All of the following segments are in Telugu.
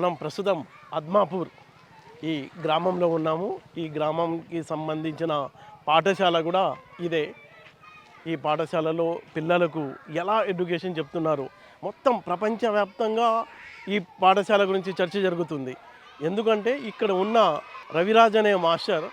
మనం ప్రస్తుతం అద్మాపూర్ ఈ గ్రామంలో ఉన్నాము. ఈ గ్రామంకి సంబంధించిన పాఠశాల కూడా ఇదే. ఈ పాఠశాలలో పిల్లలకు ఎలా ఎడ్యుకేషన్ చెప్తున్నారు? మొత్తం ప్రపంచవ్యాప్తంగా ఈ పాఠశాల గురించి చర్చ జరుగుతుంది. ఎందుకంటే ఇక్కడ ఉన్న రవిరాజ్ అనే మాస్టర్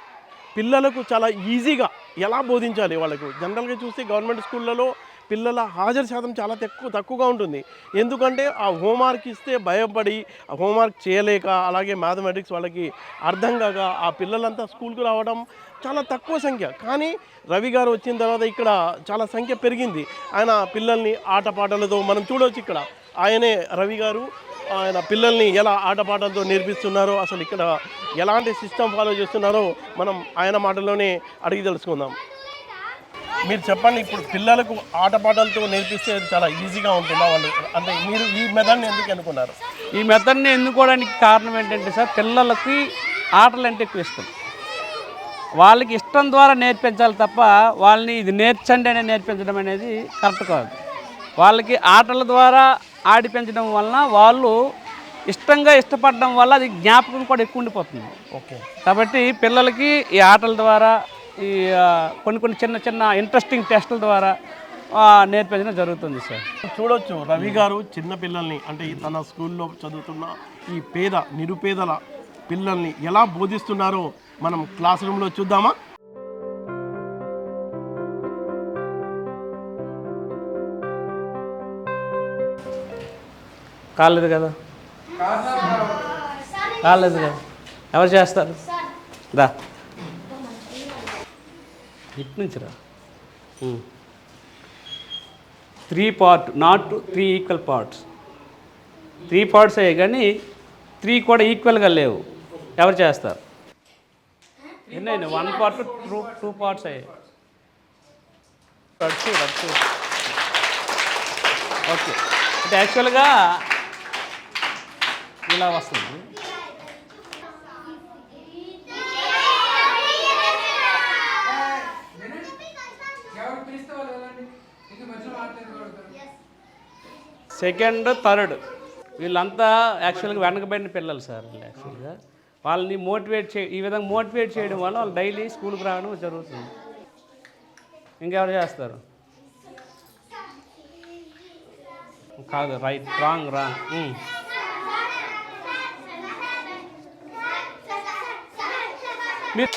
పిల్లలకు చాలా ఈజీగా ఎలా బోధించాలి వాళ్ళకు? జనరల్గా చూస్తే గవర్నమెంట్ స్కూళ్ళలో పిల్లల హాజరు శాతం చాలా తక్కువ తక్కువగా ఉంటుంది. ఎందుకంటే ఆ హోంవర్క్ ఇస్తే భయపడి ఆ హోంవర్క్ చేయలేక అలాగే మ్యాథమెటిక్స్ వాళ్ళకి అర్థం కాక ఆ పిల్లలంతా స్కూల్కి రావడం చాలా తక్కువ సంఖ్య. కానీ రవి గారు వచ్చిన తర్వాత ఇక్కడ చాలా సంఖ్య పెరిగింది. ఆయన పిల్లల్ని ఆటపాటలతో మనం చూడవచ్చు ఇక్కడ. ఆయనే రవి గారు ఆయన పిల్లల్ని ఎలా ఆటపాటలతో నేర్పిస్తున్నారో అసలు ఇక్కడ ఎలాంటి సిస్టమ్ ఫాలో చేస్తున్నారో మనం ఆయన మాటలోనే అడిగి తెలుసుకుందాం. మీరు చెప్పండి ఇప్పుడు పిల్లలకు ఆటపాటలతో నేర్పిస్తే అది చాలా ఈజీగా ఉంటుందా? వాళ్ళు అంటే మీరు ఈ మెథడ్ని ఎందుకు అనుకున్నారు ఈ మెథడ్ని ఎన్నుకోవడానికి కారణం ఏంటంటే సార్ పిల్లలకి ఆటలు అంటే ఎక్కువ ఇష్టం. వాళ్ళకి ఇష్టం ద్వారా నేర్పించాలి తప్ప వాళ్ళని ఇది నేర్చండి అని నేర్పించడం అనేది కరెక్ట్ కాదు. వాళ్ళకి ఆటల ద్వారా ఆడిపించడం వలన వాళ్ళు ఇష్టంగా ఇష్టపడడం వల్ల అది జ్ఞాపకం కూడా ఎక్కువ ఉండిపోతుంది. ఓకే. కాబట్టి పిల్లలకి ఈ ఆటల ద్వారా ఈ కొన్ని కొన్ని చిన్న చిన్న ఇంట్రెస్టింగ్ టెస్టుల ద్వారా ఆ, నేర్పించడం జరుగుతుంది సార్. చూడొచ్చు రవి గారు చిన్న పిల్లల్ని అంటే ఈ తన స్కూల్లో చదువుతున్న ఈ పేద నిరుపేదల పిల్లల్ని ఎలా బోధిస్తున్నారో మనం క్లాస్ రూమ్లో చూద్దామా? కాలేదు కదా? కాలేదు కదా? ఎవరు చేస్తారు? దా. ఇటు నుంచి రా three part not three equal parts three parts అయ్యాయి కానీ త్రీ కూడా ఈక్వల్గా లేవు. ఎవరు చేస్తారు? ఎన్నైనా one part two two parts అయ్యాయి రచ్చు రచ్చు ఓకే అంటే యాక్చువల్గా ఇలా వస్తుంది. Second third. వీళ్ళంతా యాక్చువల్గా వెనకబడిన పిల్లలు సార్ యాక్చువల్గా. వాళ్ళని మోటివేట్ చే ఈ విధంగా మోటివేట్ చేయడం వల్ల వాళ్ళు డైలీ స్కూల్కి రావడం జరుగుతుంది. ఇంకెవరు చేస్తారు? కాదు రైట్ రాంగ్ రాంగ్ మీరు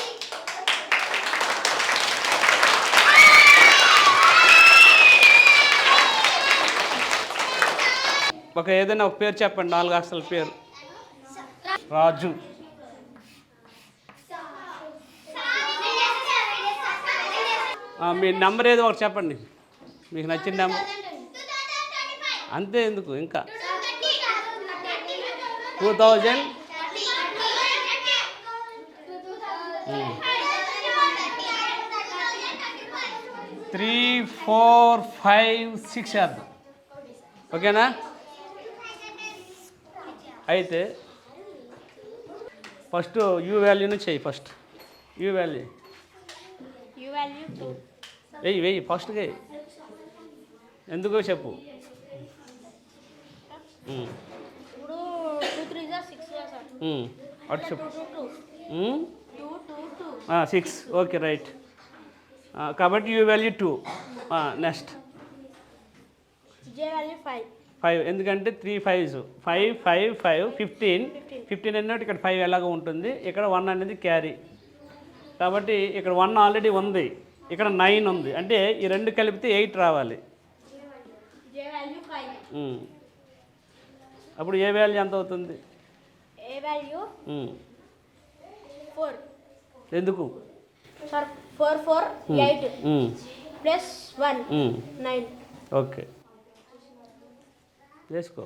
ఒక ఏదైనా ఒక పేరు చెప్పండి నాలుగు అక్షరాల పేరు. రాజు. మీ నెంబర్ ఏదో ఒకటి చెప్పండి. మీకు నచ్చిన నెంబర్. అంతే ఎందుకు ఇంకా? Two thousand. Three four five six వేద్దాం ఓకేనా? అయితే ఫస్ట్ యూ వాల్యూని చెయ్యి first. U value. U value two. వెయ్యి వెయ్యి ఫస్ట్గా వెయ్యి. ఎందుకో చెప్పు. అటు చెప్పు. సిక్స్. Okay right. కాబట్టి U value two. Next. J value five. Five ఎందుకంటే three fives five five five fifteen fifteen అన్నట్టు ఇక్కడ ఫైవ్ ఎలాగో ఉంటుంది. ఇక్కడ వన్ అనేది క్యారీ కాబట్టి ఇక్కడ వన్ ఆల్రెడీ ఉంది. ఇక్కడ నైన్ ఉంది. అంటే ఈ రెండు కలిపితే ఎయిట్ రావాలి. ఉమ్. అప్పుడు ఏ వాల్యూ ఎంత అవుతుంది. ఫోర్ ఎందుకు? Sir four four eight um. Plus one um. Nine okay వేసుకో.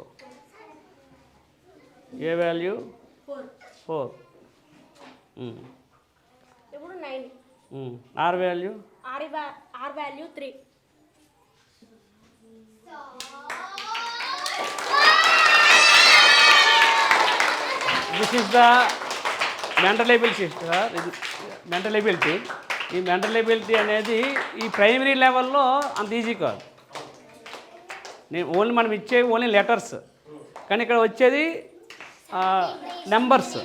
A value four um. ఇప్పుడు nine. R value R R value three this is the mental ability sir ఇది మెంటల్ ఎబిలిటీ ఈ మెంటల్ ఎబిలిటీ అనేది ఈ ప్రైమరీ లెవెల్లో అంత ఈజీ కాదు. నేను ఓన్లీ మనం ఇచ్చేవి ఓన్లీ లెటర్స్. కానీ ఇక్కడ వచ్చేది numbers.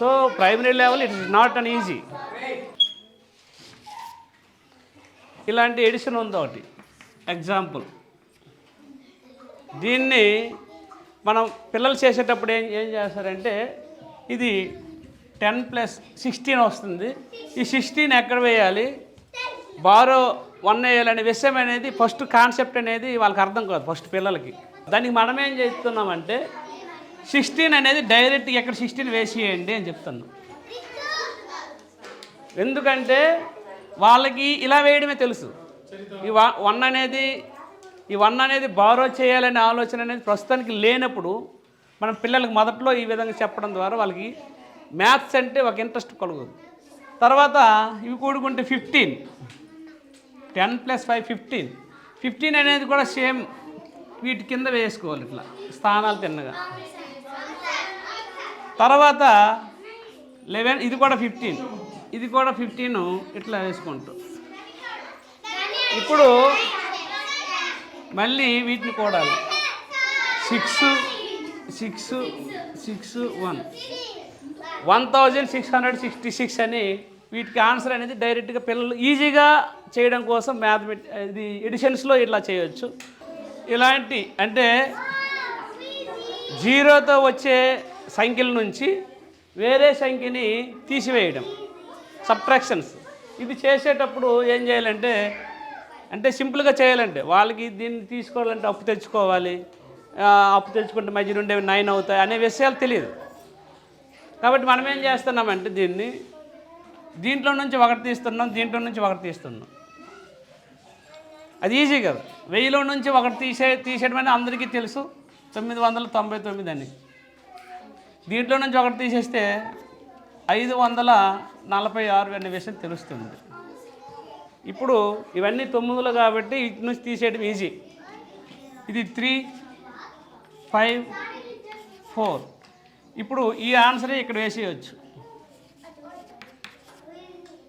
So primary level it is not an easy. ఇలాంటి ఎడిషన్ ఉంది ఒకటి. ఎగ్జాంపుల్. దీన్ని మనం పిల్లలు చేసేటప్పుడు ఏం ఏం చేస్తారంటే ఇది టెన్ ప్లస్ సిక్స్టీన్ వస్తుంది. ఈ సిక్స్టీన్ ఎక్కడ వేయాలి? బారో వన్ వేయాలనే విషయం అనేది ఫస్ట్ కాన్సెప్ట్ అనేది వాళ్ళకి అర్థం కాదు ఫస్ట్ పిల్లలకి. దానికి మనం ఏం చేస్తున్నామంటే సిక్స్టీన్ అనేది డైరెక్ట్ ఎక్కడ సిక్స్టీన్ వేసేయండి అని చెప్తున్నాం. ఎందుకంటే వాళ్ళకి ఇలా వేయడమే తెలుసు. ఈ వ- వన్ అనేది ఈ వన్ అనేది బారో చేయాలనే ఆలోచన అనేది ప్రస్తుతానికి లేనప్పుడు మనం పిల్లలకి మొదట్లో ఈ విధంగా చెప్పడం ద్వారా వాళ్ళకి మ్యాథ్స్ అంటే ఒక ఇంట్రెస్ట్ కలుగుతుంది. తర్వాత ఇవి కూడుకుంటే fifteen. Ten plus five fifteen. Fifteen అనేది కూడా సేమ్ వీటి కింద వేసుకోవాలి ఇట్లా స్థానాలు తిన్నగా. తర్వాత లెవెన్ ఇది కూడా ఫిఫ్టీన్. ఇది కూడా ఫిఫ్టీన్ ఇట్లా వేసుకుంటూ. ఇప్పుడు మళ్ళీ వీటిని కూడాలి. Six six six one. One thousand six hundred sixty six అని వీటికి ఆన్సర్ అనేది డైరెక్ట్గా పిల్లలు ఈజీగా చేయడం కోసం మ్యాథమెటి ఇది ఎడిషన్స్లో ఇట్లా చేయొచ్చు. ఇలాంటి అంటే జీరోతో వచ్చే సంఖ్యల నుంచి వేరే సంఖ్యని తీసివేయడం. సబ్ట్రాక్షన్స్. ఇది చేసేటప్పుడు ఏం చేయాలంటే అంటే సింపుల్గా చేయాలంటే వాళ్ళకి దీన్ని తీసుకోవాలంటే అప్పు తెచ్చుకోవాలి. అప్పు తెచ్చుకుంటే మధ్య నుండి నైన్ అవుతాయి అనే విషయాలు తెలియదు. కాబట్టి మనం ఏం చేస్తున్నామంటే దీన్ని దీంట్లో నుంచి ఒకటి తీస్తున్నాం దీంట్లో నుంచి ఒకటి తీస్తున్నాం. అది ఈజీ కదా. వెయ్యిలో నుంచి ఒకటి తీసే తీసేయడం అనేది అందరికీ తెలుసు. తొమ్మిది వందల తొంభై తొమ్మిది అని. దీంట్లో నుంచి ఒకటి తీసేస్తే ఐదు వందల నలభై ఆరు అనే విషయం తెలుస్తుంది. ఇప్పుడు ఇవన్నీ తొమ్మిదిలు కాబట్టి ఇటు నుంచి తీసేయడం ఈజీ ఇది త్రీ ఫైవ్ ఫోర్ ఇప్పుడు ఈ ఆన్సరే ఇక్కడ వేసేయచ్చు.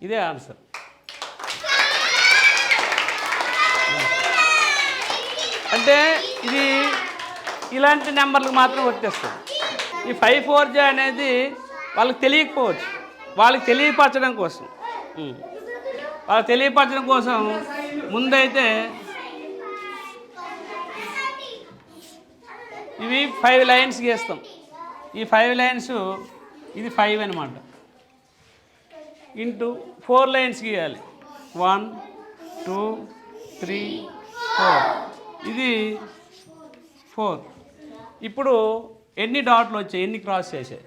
ఇదే ఆన్సర్. అంటే ఇది ఇలాంటి నెంబర్లకు మాత్రం వచ్చేస్తుంది ఈ ఫైవ్ ఫోర్ జే అనేది వాళ్ళకి తెలియకపోవచ్చు. వాళ్ళకి తెలియపరచడం కోసం. వాళ్ళకి తెలియపరచడం కోసం ముందైతే ఇవి ఫైవ్ లైన్స్ గీస్తాం. ఈ ఫైవ్ లైన్స్ ఇది ఫైవ్ అనమాట ఇంటూ ఫోర్ లైన్స్ గీయాలి. One two three four. ఇది ఫోర్. ఇప్పుడు ఎన్ని డాట్లు వచ్చాయి? ఎన్ని క్రాస్ చేసాయి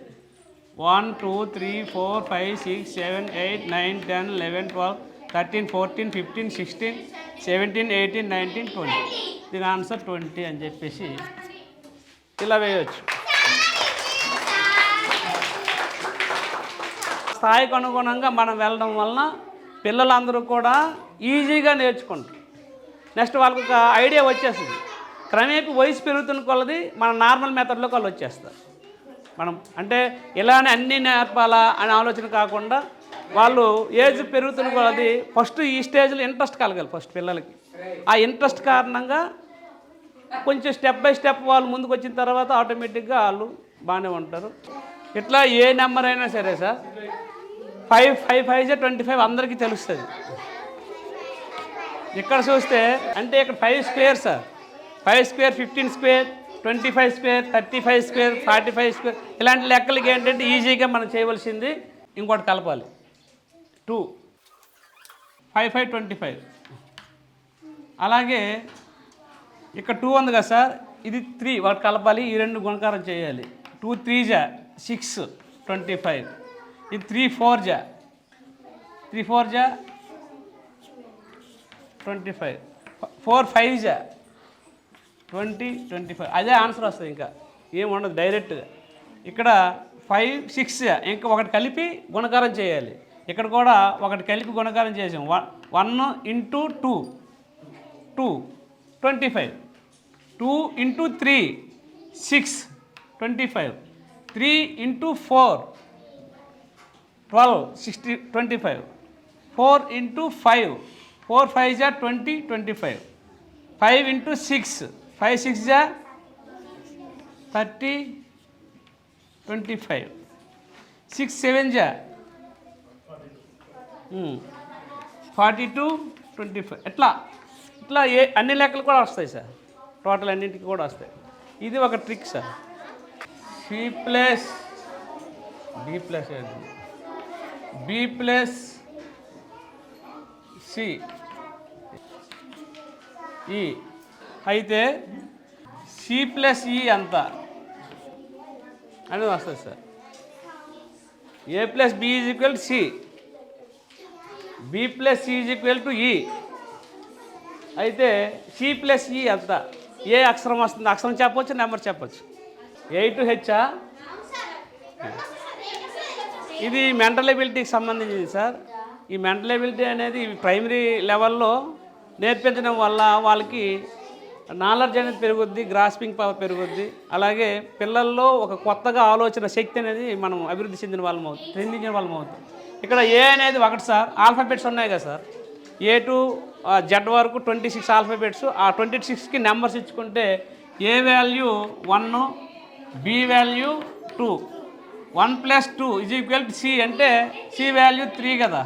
one two three four five six seven eight nine ten eleven twelve thirteen fourteen fifteen sixteen seventeen eighteen nineteen twenty. దీని ఆన్సర్ ట్వంటీ అని చెప్పేసి ఇలా వేయవచ్చు స్థాయికి అనుగుణంగా మనం వెళ్ళడం వలన పిల్లలందరూ కూడా ఈజీగా నేర్చుకుంటారు. నెక్స్ట్ వాళ్ళకి ఒక ఐడియా వచ్చేస్తుంది క్రమేపీ వయసు పెరుగుతున్న కొలది మన నార్మల్ మెథడ్లోకి వాళ్ళు వచ్చేస్తారు. మనం అంటే ఇలానే అన్నీ నేర్పాలా అనే ఆలోచన కాకుండా వాళ్ళు ఏజ్ పెరుగుతున్న కొలది ఫస్ట్ ఈ స్టేజ్లో ఇంట్రెస్ట్ కలగాలి ఫస్ట్ పిల్లలకి. ఆ ఇంట్రెస్ట్ కారణంగా కొంచెం స్టెప్ బై స్టెప్ వాళ్ళు ముందుకు వచ్చిన తర్వాత ఆటోమేటిక్గా వాళ్ళు బాగానే ఉంటారు. ఇట్లా ఏ నెంబర్ అయినా సరే సార్ ఫైవ్ ఫైవ్ ఫైవ్ జే ట్వంటీ ఫైవ్ అందరికీ తెలుస్తుంది. ఇక్కడ చూస్తే అంటే ఇక్కడ five square sir. Five square fifteen square twenty five square thirty five square forty five square. ఇలాంటి లెక్కలకి ఏంటంటే ఈజీగా మనం చేయవలసింది ఇంకోటి కలపాలి. Two. Five five twenty five. అలాగే ఇక్కడ టూ ఉంది కదా సార్. ఇది త్రీ. వాటి కలపాలి. ఈ రెండు గుణకారం చేయాలి. టూ త్రీ జా. Six twenty five. ఇది త్రీ ఫోర్ జా. త్రీ ఫోర్ జా. Twenty five. ఫోర్ ఫైవ్ జా. Twenty twenty five. అదే ఆన్సర్ వస్తుంది ఇంకా. ఏమి ఉండదు డైరెక్ట్గా ఇక్కడ ఫైవ్ సిక్స్ ఇంకా ఒకటి కలిపి గుణకారం చేయాలి. ఇక్కడ కూడా ఒకటి కలిపి గుణకారం చేసాం. One one into two. Two. Twenty five. Two into three. Six. Twenty five. Three into four. Twelve sixty twenty five four into five four five జా twenty twenty five five into six five six జా thirty twenty five six seven జా ఫార్టీ టూ ట్వంటీ ఫైవ్ ఎట్లా? ఇట్లా ఏ అన్ని లెక్కలు కూడా వస్తాయి సార్. టోటల్ అన్నింటికి కూడా వస్తాయి. ఇది ఒక trick sir. C plus D plus B plus C E అయితే సి ప్లస్ ఈ ఎంత? అనేది వస్తుంది sir. A plus B is equal to C B plus C is equal to E అయితే సి ప్లస్ ఈ ఎంత? ఏ అక్షరం వస్తుంది? అక్షరం చెప్పవచ్చు నెంబర్ చెప్పచ్చు. ఏ టు హెచ్చా ఇది మెంటల్ ఎబిలిటీకి సంబంధించింది సార్. ఈ మెంటల్ ఎబిలిటీ అనేది ప్రైమరీ లెవెల్లో నేర్పించడం వల్ల వాళ్ళకి నాలెడ్జ్ అనేది పెరుగుద్ది గ్రాస్పింగ్ పవర్ పెరుగుద్ది. అలాగే పిల్లల్లో ఒక కొత్తగా ఆలోచన శక్తి అనేది మనం అభివృద్ధి చెందిన వాళ్ళం అవుతుంది చెందించిన వాళ్ళం అవుతుంది ఇక్కడ ఏ అనేది ఒకటి సార్. ఆల్ఫాబెట్స్ ఉన్నాయి కదా సార్. ఏ టు జెడ్ వరకు ట్వంటీ సిక్స్ ఆల్ఫాబెట్స్ ఆ ట్వంటీ సిక్స్కి నెంబర్స్ ఇచ్చుకుంటే A value one B value two one plus two is equal to C అంటే సి వాల్యూ త్రీ కదా.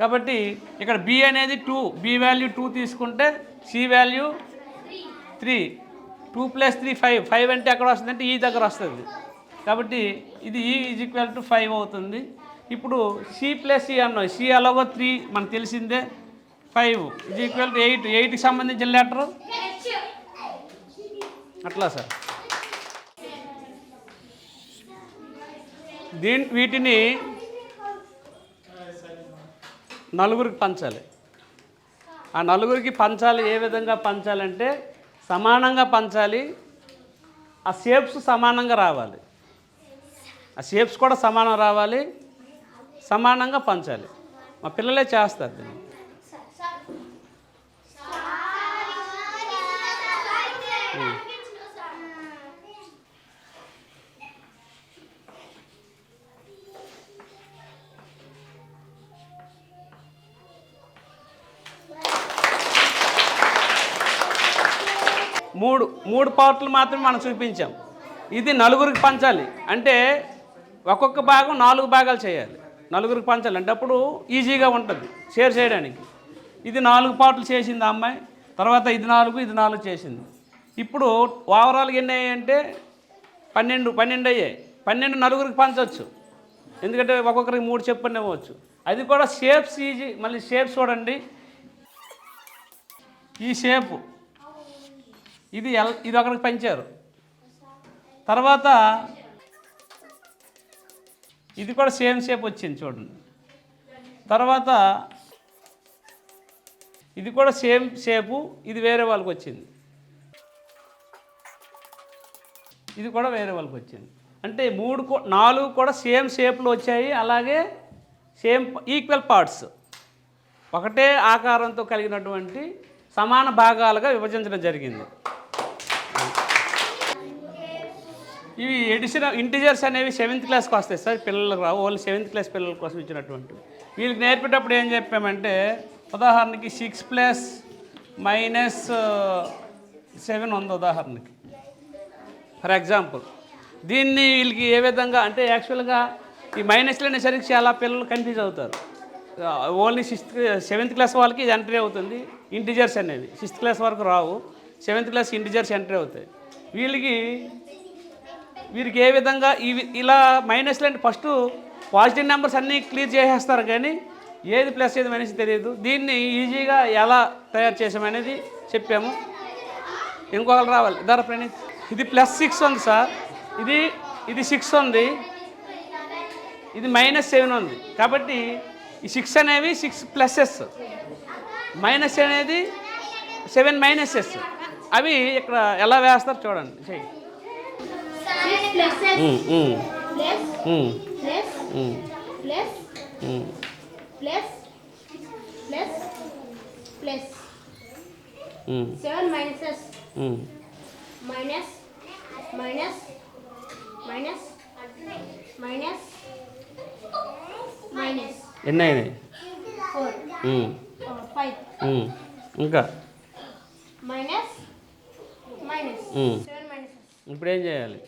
కాబట్టి ఇక్కడ బి అనేది టూ బి వాల్యూ టూ తీసుకుంటే C value three two plus three five five అంటే ఎక్కడ వస్తుంది అంటే ఈ దగ్గర వస్తుంది. కాబట్టి ఇది ఈ ఈజ్ ఈక్వల్ టు ఫైవ్ అవుతుంది. ఇప్పుడు సి ప్లస్ సి అన్నాం. సి అలాగో త్రీ మనకు తెలిసిందే. Five is equal to eight ఎయిట్కి సంబంధించిన లెటరు అట్లా సార్. దీని వీటిని నలుగురికి పంచాలి. ఆ నలుగురికి పంచాలి ఏ విధంగా పంచాలంటే సమానంగా పంచాలి ఆ షేప్స్ సమానంగా రావాలి. ఆ షేప్స్ కూడా సమానం రావాలి సమానంగా పంచాలి. మా పిల్లలే చేస్తారు దీన్ని. మూడు మూడు పార్ట్లు మాత్రమే మనం చూపించాం. ఇది నలుగురికి పంచాలి. అంటే ఒక్కొక్క భాగం నాలుగు భాగాలు చేయాలి. నలుగురికి పంచాలి. అంటే అప్పుడు ఈజీగా ఉంటుంది. షేర్ చేయడానికి. ఇది నాలుగు పార్ట్లు చేసింది ఆ అమ్మాయి. తర్వాత ఇది నాలుగు ఇది నాలుగు చేసింది. ఇప్పుడు ఓవరాల్గా ఎన్ని అయ్యాయంటే పన్నెండు పన్నెండు అయ్యాయి. పన్నెండు నలుగురికి పంచవచ్చు ఎందుకంటే ఒక్కొక్కరికి మూడు చెప్పని ఇవ్వచ్చు. అది కూడా షేప్స్ ఈజీ. మళ్ళీ షేప్స్ చూడండి. ఈ షేపు. ఇది ఎల్ ఇది ఒకరికి పంచారు. తర్వాత ఇది కూడా సేమ్ షేప్ వచ్చింది చూడండి. తర్వాత ఇది కూడా సేమ్ షేపు ఇది వేరే వాళ్ళకి వచ్చింది. ఇది కూడా వేరే వాళ్ళకి వచ్చింది. అంటే మూడు నాలుగు కూడా సేమ్ షేప్లో వచ్చాయి అలాగే సేమ్ ఈక్వల్ పార్ట్స్. ఒకటే ఆకారంతో కలిగినటువంటి సమాన భాగాలుగా విభజించడం జరిగింది. ఇవి ఎడిషనల్ ఇంటిజర్స్ అనేవి సెవెంత్ క్లాస్కి వస్తాయి సార్ పిల్లలకు రావు. ఓన్లీ సెవెంత్ క్లాస్ పిల్లల కోసం ఇచ్చినటువంటి వీళ్ళకి నేర్పేటప్పుడు ఏం చెప్పామంటే ఉదాహరణకి సిక్స్ ప్లస్ మైనస్ సెవెన్ ఉంది ఉదాహరణకి. ఫర్ ఎగ్జాంపుల్ దీన్ని వీళ్ళకి ఏ విధంగా అంటే యాక్చువల్గా ఈ మైనస్లు అనేసరికి చాలా పిల్లలు కన్ఫ్యూజ్ అవుతారు. ఓన్లీ సిక్స్త్ సెవెంత్ క్లాస్ వాళ్ళకి ఇది ఎంట్రీ అవుతుంది. ఇంటిజర్స్ అనేవి. సిక్స్త్ క్లాస్ వరకు రావు. సెవెంత్ క్లాస్ ఇంటిజర్స్ ఎంట్రీ అవుతాయి. వీళ్ళకి వీరికి ఏ విధంగా ఇవి ఇలా మైనస్లు అంటే ఫస్ట్ పాజిటివ్ నెంబర్స్ అన్నీ క్లియర్ చేసేస్తారు కానీ ఏది ప్లస్ ఏది మైనస్ తెలియదు. దీన్ని ఈజీగా ఎలా తయారు చేసామనేది చెప్పాము. ఇంకొకరు రావాలి. ధర ప్రణీత్. ఇది ప్లస్ సిక్స్ ఉంది సార్. ఇది ఇది సిక్స్ ఉంది. ఇది మైనస్ సెవెన్ ఉంది. కాబట్టి ఈ సిక్స్ అనేవి సిక్స్ ప్లస్ఎస్ మైనస్ అనేది సెవెన్ మైనసెస్ అవి ఇక్కడ ఎలా వేస్తారు చూడండి. చెయ్యి. Minuses ఉమ్. minus minus minus minus minus ఎన్ని అయినాయి uh. ఇంకా seven minuses ఇప్పుడు ఏం చేయాలి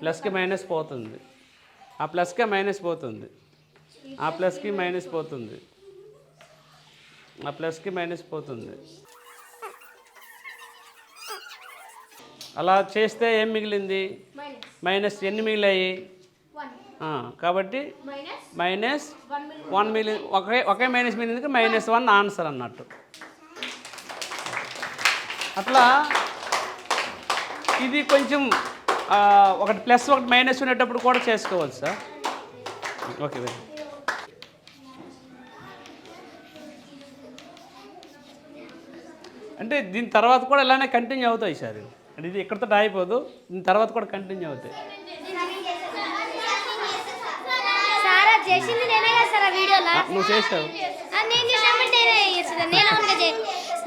ప్లస్కి మైనస్ పోతుంది. ఆ ప్లస్కి మైనస్ పోతుంది. ఆ ప్లస్కి మైనస్ పోతుంది. ఆ ప్లస్కి మైనస్ పోతుంది. అలా చేస్తే ఏం మిగిలింది? మైనస్. ఎన్ని మిగిలాయి? కాబట్టి మైనస్ వన్ మిలియన్ ఒకే ఒకే మైనస్ మిలియన్కి మైనస్ వన్ ఆన్సర్ అన్నట్టు. అట్లా ఇది కొంచెం ఒకటి ప్లస్ ఒకటి మైనస్ ఉండేటప్పుడు కూడా చేసుకోవచ్చు సార్. ఓకే వెరీ అంటే దీని తర్వాత కూడా ఇలానే కంటిన్యూ అవుతాయి సార్ అంటే ఇది ఇక్కడితో అయిపోదు దీని తర్వాత కూడా కంటిన్యూ అవుతాయి. నువ్వు చేసావు ఆ, నేను చేసినప్పుడు నేనే చేస్తాను నేను అవునుగా చే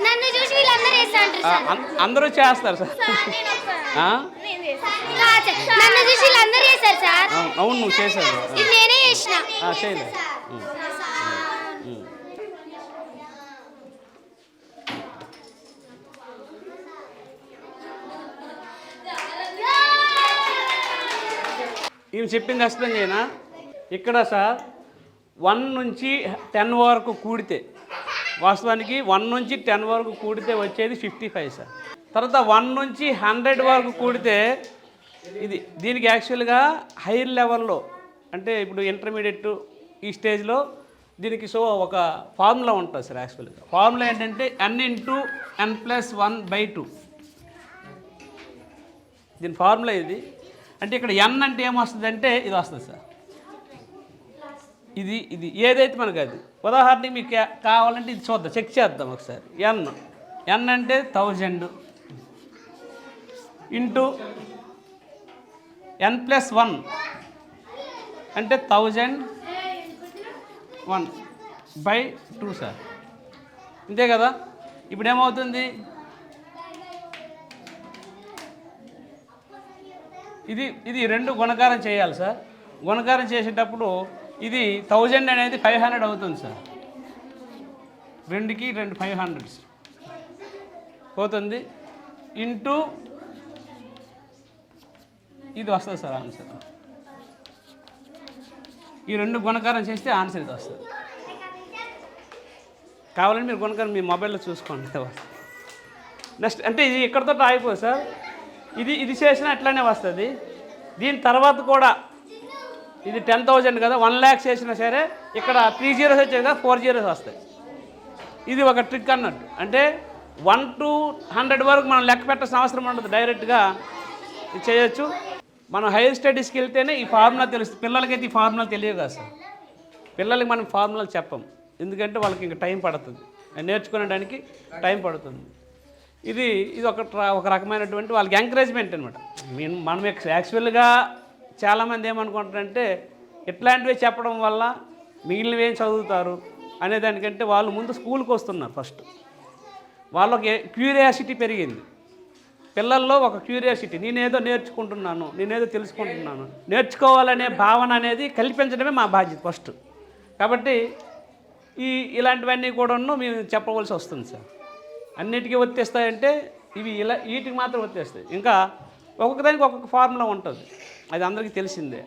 నన్ను చూసి వీళ్ళందరూ చేస్తా అంటారు ఆ, సార్. అం- అందరూ చేస్తారు సార్. నన్ను చూసి వీళ్ళందరూ చేస్తారు సార్. అవును, నువ్వు ఇది నేనే చేసిన. ఈమె చెప్పింది ఎక్స్ప్లెయిన్ చేయనా ఇక్కడ సార్ వన్ నుంచి టెన్ వరకు కూడితే వాస్తవానికి వన్ నుంచి టెన్ వరకు కూడితే వచ్చేది ఫిఫ్టీ ఫైవ్ సార్. తర్వాత వన్ నుంచి హండ్రెడ్ వరకు కూడితే ఇది దీనికి యాక్చువల్గా హైయర్ లెవెల్లో అంటే ఇప్పుడు ఇంటర్మీడియట్ ఈ స్టేజ్లో దీనికి సో ఒక ఫార్ములా ఉంటుంది సార్ యాక్చువల్గా. ఫార్ములా ఏంటంటే N into N plus one by two. దీని ఫార్ములా ఇది. అంటే ఇక్కడ ఎన్ అంటే ఏమొస్తుంది అంటే ఇది వస్తుంది సార్. ఇది ఇది ఏదైతే మనకు అది. ఉదాహరణకి మీకు కావాలంటే ఇది చూద్దాం. చెక్ చేద్దాం ఒకసారి. ఎన్ ఎన్ అంటే thousand into N plus one అంటే thousand one by two sir అంతే కదా? ఇప్పుడు ఏమవుతుంది? ఇది ఇది రెండు గుణకారం చేయాలి సార్ గుణకారం చేసేటప్పుడు ఇది థౌజండ్ అనేది ఫైవ్ హండ్రెడ్ అవుతుంది సార్ రెండుకి రెండు ఫైవ్ హండ్రెడ్స్ పోతుంది. ఇంటూ ఇది వస్తుంది సార్ ఆన్సర్. ఈ రెండు గుణకారం చేస్తే ఆన్సర్ ఇది వస్తుంది. కావాలంటే మీరు గుణకారం మీ మొబైల్లో చూసుకోండి. నెక్స్ట్ అంటే ఇది ఇక్కడతో ఆగిపోదు సార్. ఇది ఇది చేసినా అట్లానే వస్తుంది. దీని తర్వాత కూడా ఇది టెన్ థౌజండ్ కదా వన్ ల్యాక్స్ చేసినా సరే ఇక్కడ త్రీ జీరోస్ వచ్చాయి కదా ఫోర్ జీరోస్ వస్తాయి. ఇది ఒక ట్రిక్ అన్నట్టు. అంటే వన్ టు హండ్రెడ్ వరకు మనం లెక్క పెట్టాల్సిన అవసరం ఉండదు. డైరెక్ట్గా చేయొచ్చు. మనం హైయర్ స్టడీస్కి వెళ్తేనే ఈ ఫార్ములా తెలుస్తుంది పిల్లలకైతే ఈ ఫార్ములా తెలియదు కదా సార్. పిల్లలకి మనం ఫార్ములాలు చెప్పం. ఎందుకంటే వాళ్ళకి ఇంకా టైం పడుతుంది. నేర్చుకునేడానికి టైం పడుతుంది. ఇది ఇది ఒక ఒక రకమైనటువంటి వాళ్ళకి ఎంకరేజ్మెంట్ అనమాట మేము మనం యాక్చువల్గా చాలామంది ఏమనుకుంటారంటే ఇట్లాంటివి చెప్పడం వల్ల మిగిలినవి ఏం చదువుతారు అనే దానికంటే వాళ్ళు ముందు స్కూల్కి వస్తున్నారు ఫస్ట్. వాళ్ళకి క్యూరియాసిటీ పెరిగింది. పిల్లల్లో ఒక క్యూరియాసిటీ. నేనేదో నేర్చుకుంటున్నాను నేనేదో తెలుసుకుంటున్నాను. నేర్చుకోవాలనే భావన అనేది కల్పించడమే మా బాధ్యత ఫస్ట్ కాబట్టి ఈ ఇలాంటివన్నీ కూడాను మేము చెప్పవలసి వస్తుంది సార్. అన్నిటికీ వచ్చేస్తాయంటే ఇవి ఇలా వీటికి మాత్రం వచ్చేస్తాయి ఇంకా ఒక్కొక్క దానికి ఒక్కొక్క ఫార్ములా ఉంటుంది. అది అందరికీ తెలిసిందే.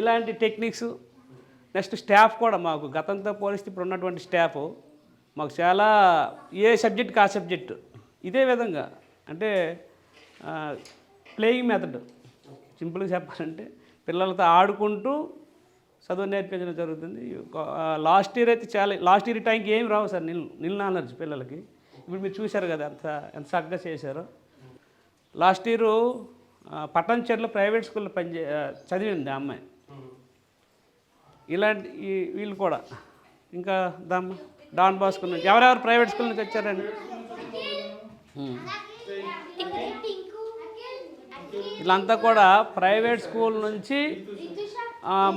ఇలాంటి టెక్నిక్స్ నెక్స్ట్ స్టాఫ్ కూడా మాకు గతంతో పోలిస్తే ఇప్పుడు ఉన్నటువంటి స్టాఫ్ మాకు చాలా ఏ సబ్జెక్ట్కి ఆ సబ్జెక్టు. ఇదే విధంగా అంటే ప్లేయింగ్ మెథడ్. సింపుల్గా చెప్పాలంటే పిల్లలతో ఆడుకుంటూ చదువు నేర్పించడం జరుగుతుంది. లాస్ట్ ఇయర్ అయితే చాలా లాస్ట్ ఇయర్ టైంకి ఏమి రావు సార్ నిల్ నిల్ నాలెడ్జ్ పిల్లలకి. ఇప్పుడు మీరు చూశారు కదా ఎంత ఎంత చక్కగా చేశారో. లాస్ట్ ఇయర్ పట్టణచెర్లో ప్రైవేట్ స్కూల్లో పనిచే చదివింది ఆ అమ్మాయి. ఇలాంటి వీళ్ళు కూడా. ఇంకా దమ్ డాన్ బాస్కో నుంచి. ఎవరెవరు ప్రైవేట్ స్కూల్ నుంచి వచ్చారండి. వీళ్ళంతా కూడా ప్రైవేట్ స్కూల్ నుంచి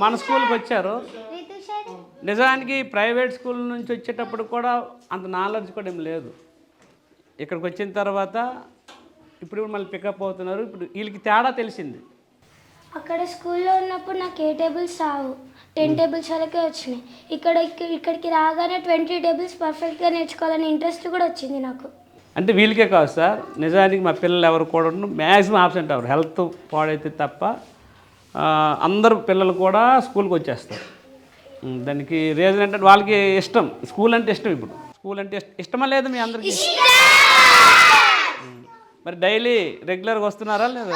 మన స్కూల్కి వచ్చారు. నిజానికి ప్రైవేట్ స్కూల్ నుంచి వచ్చేటప్పుడు కూడా అంత నాలెడ్జ్ కూడా ఏం లేదు. ఇక్కడికి వచ్చిన తర్వాత ఇప్పుడు మళ్ళీ పికప్ అవుతున్నారు. ఇప్పుడు వీళ్ళకి తేడా తెలిసింది. అక్కడ స్కూల్లో ఉన్నప్పుడు నాకు ఏ టేబుల్స్ రావు. టెన్ టేబుల్స్ వరకే వచ్చినాయి. ఇక్కడ ఇక్క- ఇక్కడికి రాగానే ట్వంటీ టేబుల్స్ పర్ఫెక్ట్గా నేర్చుకోవాలని ఇంట్రెస్ట్ కూడా వచ్చింది నాకు. అంటే వీళ్ళకే కాదు సార్ నిజానికి మా పిల్లలు ఎవరు కూడా మ్యాక్సిమం ఆబ్సెంట్ అవ్వరు హెల్త్ పాడైతే తప్ప అందరు పిల్లలు కూడా స్కూల్కి వచ్చేస్తారు. ఉమ్, దానికి రీజన్ ఏంటంటే వాళ్ళకి ఇష్టం. స్కూల్ అంటే ఇష్టం ఇప్పుడు. స్కూల్ అంటే ఇష్ట- ఇష్టమా లేదు మీ అందరికీ? ఉమ్, మరి డైలీ రెగ్యులర్గా వస్తున్నారా లేదా?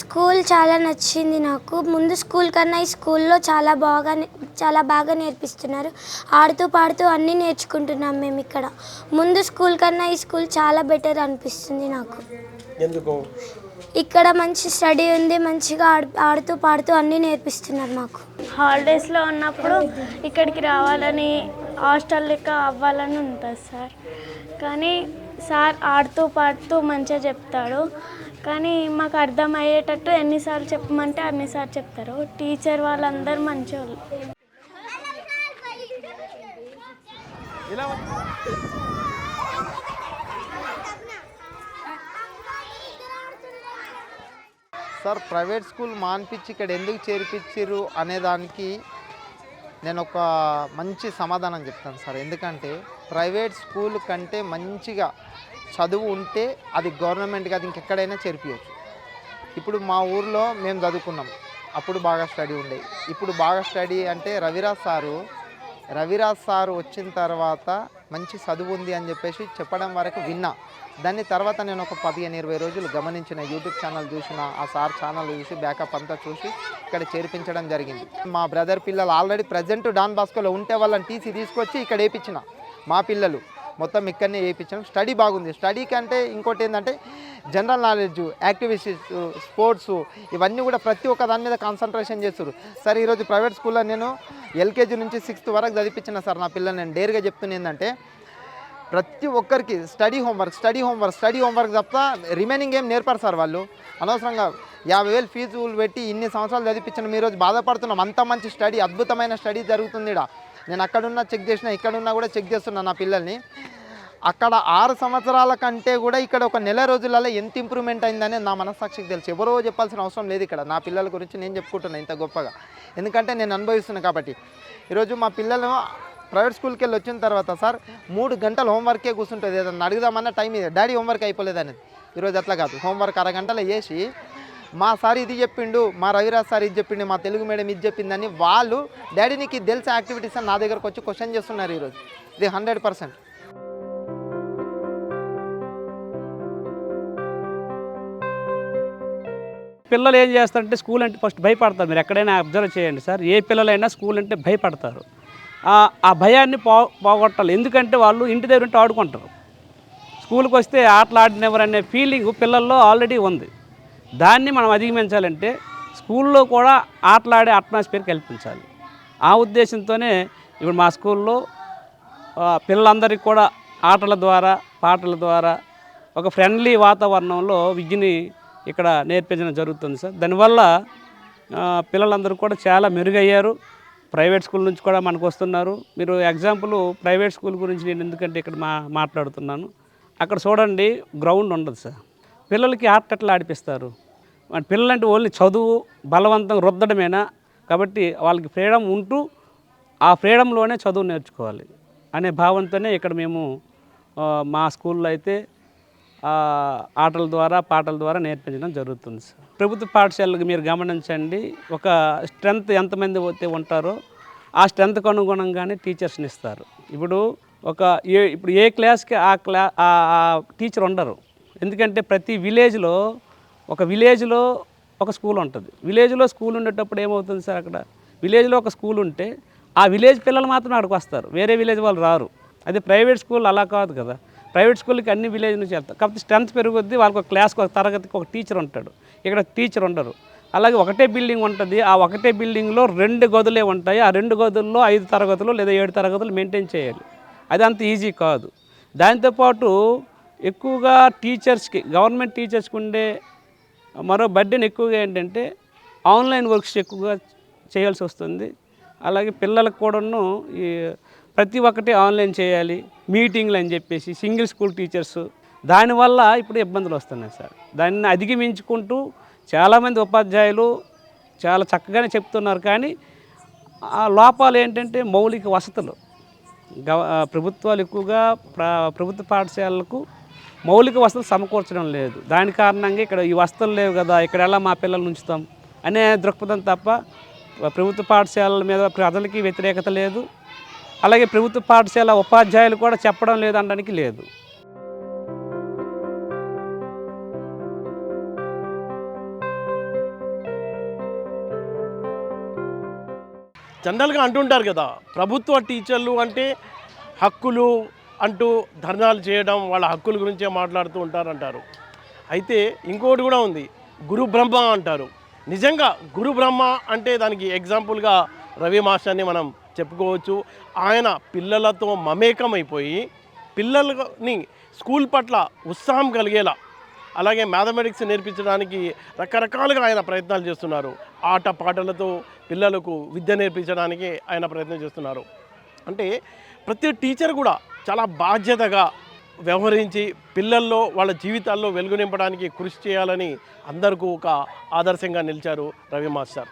స్కూల్ చాలా నచ్చింది నాకు. ముందు స్కూల్ కన్నా ఈ స్కూల్లో చాలా బాగా చాలా బాగా నేర్పిస్తున్నారు. ఆడుతూ పాడుతూ అన్నీ నేర్చుకుంటున్నాం మేము ఇక్కడ. ముందు స్కూల్ కన్నా ఈ స్కూల్ చాలా బెటర్ అనిపిస్తుంది నాకు. ఎందుకు? ఇక్కడ మంచి స్టడీ ఉంది మంచిగా ఆడు ఆడుతూ పాడుతూ అన్నీ నేర్పిస్తున్నారు మాకు. హాలిడేస్లో ఉన్నప్పుడు ఇక్కడికి రావాలని హాస్టల్ లెక్క అవ్వాలని ఉంటుంది సార్. కానీ సార్ ఆడుతూ పాడుతూ మంచిగా చెప్తాడు. కానీ మాకు అర్థమయ్యేటట్టు ఎన్నిసార్లు చెప్పమంటే అన్నిసార్లు చెప్తారు. టీచర్ వాళ్ళందరూ మంచోళ్ళు. సార్ ప్రైవేట్ స్కూల్ మాన్పించి ఇక్కడ ఎందుకు చేర్పించారు అనే దానికి నేను ఒక మంచి సమాధానం చెప్తాను సార్. ఎందుకంటే ప్రైవేట్ స్కూల్ కంటే మంచిగా చదువు ఉంటే అది గవర్నమెంట్ కాదు ఇంకెక్కడైనా చేర్పించవచ్చు ఇప్పుడు మా ఊర్లో మేము చదువుకున్నాం. అప్పుడు బాగా స్టడీ ఉండేది ఇప్పుడు బాగా స్టడీ అంటే రవిరాజ్ సారు. రవిరాజ్ సారు వచ్చిన తర్వాత మంచి చదువు ఉంది అని చెప్పేసి చెప్పడం వరకు విన్నా. దాన్ని తర్వాత నేను ఒక పదిహేను ఇరవై రోజులు గమనించిన యూట్యూబ్ ఛానల్ చూసిన ఆ సార్ ఛానల్ చూసి బ్యాకప్ అంతా చూసి ఇక్కడ చేర్పించడం జరిగింది. మా బ్రదర్ పిల్లలు ఆల్రెడీ ప్రజెంట్ డాన్ బాస్కోలో ఉంటే వాళ్ళని టీసీ తీసుకొచ్చి ఇక్కడ వేయించిన మా పిల్లలు. మొత్తం ఇక్కడనే వేయించడం స్టడీ బాగుంది. స్టడీ కంటే ఇంకోటి ఏంటంటే జనరల్ నాలెడ్జ్ యాక్టివిటీస్ స్పోర్ట్స్ ఇవన్నీ కూడా ప్రతి ఒక్క దాని మీద కాన్సన్ట్రేషన్ చేస్తారు సార్ ఈరోజు ప్రైవేట్ స్కూల్లో నేను ఎల్కేజీ నుంచి సిక్స్త్ వరకు చదివించిన సార్ నా పిల్లలు. నేను డేర్గా చెప్తున్నా ఏంటంటే ప్రతి ఒక్కరికి study homework study homework study homework తప్ప రిమైనింగ్ ఏం నేర్పారు సార్ వాళ్ళు? అనవసరంగా యాభై వేలు ఫీజులు పెట్టి ఇన్ని సంవత్సరాలు చదివించిన మీ రోజు బాధపడుతున్నాం. అంత మంచి స్టడీ అద్భుతమైన స్టడీ జరుగుతుంది ఇక్కడ నేను అక్కడున్నా చెక్ చేసిన ఇక్కడున్నా కూడా చెక్ చేస్తున్నా నా పిల్లల్ని. అక్కడ ఆరు సంవత్సరాల కంటే కూడా ఇక్కడ ఒక నెల రోజులలో ఎంత ఇంప్రూవ్మెంట్ అయిందని నా మనస్సాక్షికి తెలుసు. ఎవరో చెప్పాల్సిన అవసరం లేదు ఇక్కడ. నా పిల్లల గురించి నేను చెప్పుకుంటున్నా ఇంత గొప్పగా. ఎందుకంటే నేను అనుభవిస్తున్నాను కాబట్టి. ఈరోజు మా పిల్లలు ప్రైవేట్ స్కూల్కి వెళ్ళి వచ్చిన తర్వాత సార్ మూడు గంటలు హోంవర్కే కూర్చుంటుంది. ఏదన్నా అడుగుదామన్న టైం ఇది డాడీ హోంవర్క్ అయిపోలేదు అనేది ఈరోజు అట్లా కాదు. హోంవర్క్ అరగంటలో చేసి మా సార్ ఇది చెప్పిండు మా రవిరాజ్ సార్ ఇది చెప్పిండు మా తెలుగు మేడం ఇది చెప్పిందని వాళ్ళు డాడీ నీకు తెలిసే యాక్టివిటీస్ అని నా దగ్గరకు వచ్చి క్వశ్చన్ చేస్తున్నారు ఈరోజు. ఇది హండ్రెడ్ పర్సెంట్ పిల్లలు ఏం చేస్తారంటే స్కూల్ అంటే ఫస్ట్ భయపడతారు మీరు ఎక్కడైనా అబ్జర్వ్ చేయండి సార్. ఏ పిల్లలైనా స్కూల్ అంటే భయపడతారు. ఆ- భయాన్ని పో పోగొట్టాలి. ఎందుకంటే వాళ్ళు ఇంటి దగ్గర ఉంటే ఆడుకుంటారు. స్కూల్కి వస్తే ఆటలు ఆడినెవరు ఫీలింగ్ పిల్లల్లో ఆల్రెడీ ఉంది. దాన్ని మనం అధిగమించాలంటే స్కూల్లో కూడా ఆటలాడే అట్మాస్ఫియర్ కల్పించాలి. ఆ ఉద్దేశంతోనే ఇప్పుడు మా స్కూల్లో పిల్లలందరికీ కూడా ఆటల ద్వారా పాటల ద్వారా ఒక ఫ్రెండ్లీ వాతావరణంలో విద్యని ఇక్కడ నేర్పించడం జరుగుతుంది సార్. దానివల్ల పిల్లలందరూ కూడా చాలా మెరుగయ్యారు. ప్రైవేట్ స్కూల్ నుంచి కూడా మనకు వస్తున్నారు. మీరు ఎగ్జాంపుల్ ప్రైవేట్ స్కూల్ గురించి నేను ఎందుకంటే ఇక్కడ మా మాట్లాడుతున్నాను. అక్కడ చూడండి గ్రౌండ్ ఉండదు సార్. పిల్లలకి ఆట ఎట్లా ఆడిపిస్తారు. పిల్లలంటే ఓన్లీ చదువు బలవంతం రుద్దడమేనా? కాబట్టి వాళ్ళకి ఫ్రీడమ్ ఉంటూ ఆ ఫ్రీడంలోనే చదువు నేర్చుకోవాలి అనే భావంతోనే ఇక్కడ మేము మా స్కూల్లో అయితే ఆటల ద్వారా పాటల ద్వారా నేర్పించడం జరుగుతుంది సార్. ప్రభుత్వ పాఠశాలకు మీరు గమనించండి ఒక స్ట్రెంత్ ఎంతమంది అయితే ఉంటారో ఆ స్ట్రెంత్కు అనుగుణంగానే టీచర్స్ని ఇస్తారు. ఇప్పుడు ఒక ఏ ఇప్పుడు ఏ క్లాస్కి ఆ క్లా ఆ టీచర్ ఉండరు. ఎందుకంటే ప్రతి విలేజ్లో ఒక విలేజ్లో ఒక స్కూల్ ఉంటుంది. విలేజ్లో స్కూల్ ఉండేటప్పుడు ఏమవుతుంది సార్ అక్కడ? విలేజ్లో ఒక స్కూల్ ఉంటే ఆ విలేజ్ పిల్లలు మాత్రం అక్కడికి వస్తారు. వేరే విలేజ్ వాళ్ళు రారు. అదే ప్రైవేట్ స్కూల్ అలా కాదు కదా. ప్రైవేట్ స్కూల్కి అన్ని విలేజ్ నుంచి వెళ్తారు. కాకపోతే స్ట్రెంత్ పెరుగుద్ది. వాళ్ళకి ఒక క్లాస్కి ఒక తరగతికి ఒక టీచర్ ఉంటాడు. ఇక్కడ టీచర్ ఉండరు. అలాగే ఒకటే బిల్డింగ్ ఉంటుంది. ఆ ఒకటే బిల్డింగ్లో రెండు గదులే ఉంటాయి. ఆ రెండు గదుల్లో ఐదు తరగతులు లేదా ఏడు తరగతులు మెయింటైన్ చేయాలి. అది అంత ఈజీ కాదు. దాంతోపాటు ఎక్కువగా టీచర్స్కి గవర్నమెంట్ టీచర్స్కి ఉండే మరో బర్డెన్ ఎక్కువగా ఏంటంటే ఆన్లైన్ వర్క్స్ ఎక్కువగా చేయాల్సి వస్తుంది. అలాగే పిల్లలకు కూడాను ఈ ప్రతి ఒక్కటి ఆన్లైన్ చేయాలి మీటింగ్లు అని చెప్పేసి సింగిల్ స్కూల్ టీచర్స్. దానివల్ల ఇప్పుడు ఇబ్బందులు వస్తున్నాయి సార్. దాన్ని అధిగమించుకుంటూ చాలామంది ఉపాధ్యాయులు చాలా చక్కగానే చెప్తున్నారు కానీ ఆ లోపాలు ఏంటంటే మౌలిక వసతులు. గవ ప్రభుత్వాలు ఎక్కువగా ప్రభుత్వ పాఠశాలలకు మౌలిక వసతులు సమకూర్చడం లేదు. దాని కారణంగా ఇక్కడ ఈ వసతులు లేవు కదా ఇక్కడ ఎలా మా పిల్లల్ని ఉంచుతాం అనే దృక్పథం తప్ప ప్రభుత్వ పాఠశాలల మీద ప్రజలకి వ్యతిరేకత లేదు. అలాగే ప్రభుత్వ పాఠశాల ఉపాధ్యాయులు కూడా చెప్పడం లేదు అనడానికి లేదు. జనరల్గా అంటుంటారు కదా ప్రభుత్వ టీచర్లు అంటే హక్కులు అంటూ ధర్నాలు చేయడం వాళ్ళ హక్కుల గురించే మాట్లాడుతూ ఉంటారంటారు. అయితే ఇంకోటి కూడా ఉంది. గురు బ్రహ్మ అంటారు. నిజంగా గురు బ్రహ్మ అంటే దానికి ఎగ్జాంపుల్గా రవి మాస్టర్ని మనం చెప్పుకోవచ్చు. ఆయన పిల్లలతో మమేకమైపోయి పిల్లలని స్కూల్ పట్ల ఉత్సాహం కలిగేలా అలాగే మ్యాథమెటిక్స్ నేర్పించడానికి రకరకాలుగా ఆయన ప్రయత్నాలు చేస్తున్నారు. ఆట పాటలతో పిల్లలకు విద్య నేర్పించడానికి ఆయన ప్రయత్నం చేస్తున్నారు. అంటే ప్రతి టీచర్ కూడా చాలా బాధ్యతగా వ్యవహరించి పిల్లల్లో వాళ్ళ జీవితాల్లో వెలుగు నింపడానికి కృషి చేయాలని అందరికీ ఒక ఆదర్శంగా నిలిచారు రవి మాస్టర్.